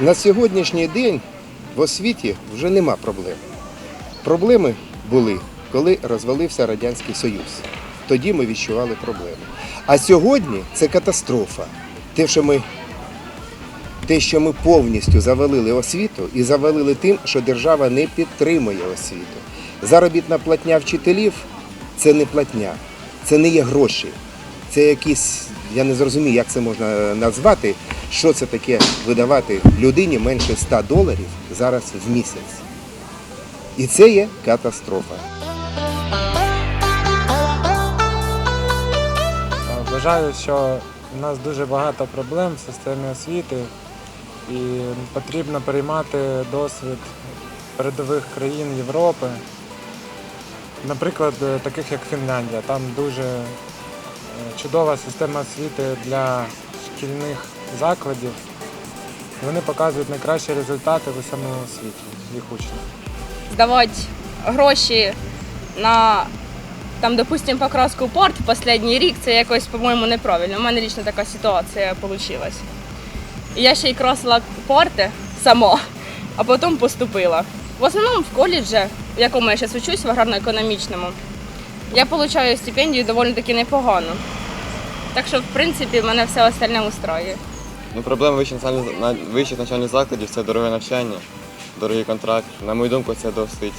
На сьогоднішній день в освіті вже нема проблем. Проблеми були, коли розвалився Радянський Союз. Тоді ми відчували проблеми. А сьогодні це катастрофа. Те, що ми, те, що ми повністю завалили освіту і завалили тим, що держава не підтримує освіту. Заробітна платня вчителів це не платня, це не є гроші. Це якісь, я не зрозумію, як це можна назвати, що це таке видавати людині менше 100 доларів зараз в місяць. І це є катастрофа. Вважаю, що в нас дуже багато проблем в системі освіти і потрібно переймати досвід передових країн Європи. Наприклад, таких як Фінляндія. Там дуже е, чудова система освіти для шкільних закладів. Вони показують найкращі результати в усьому світі їх учнів. здавати гроші на там, допустим, покраску в порт в останній рік, це якось, по-моєму, неправильно. У мене лічно така ситуація вийшла. Я ще й красила порти сама, а потім поступила. В основному в коледжі, в якому я зараз вчусь, в аграрно-економічному, я отримую стипендію доволі таки непогано. Так що, в принципі, мене все остальне устраює. Ну, проблема вищих навчальних, вищих навчальних закладів це дороге навчання, дорогий контракт. На мою думку, це досить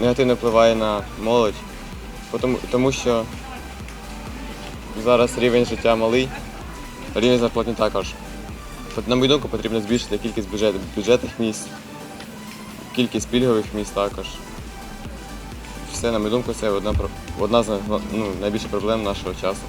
негативно впливає на молодь, тому, тому що зараз рівень життя малий, рівень зарплатні також. На мою думку, потрібно збільшити кількість бюджет, бюджетних місць, кількість пільгових місць також. Все, на мою думку, це одна, одна з ну, найбільших проблем нашого часу.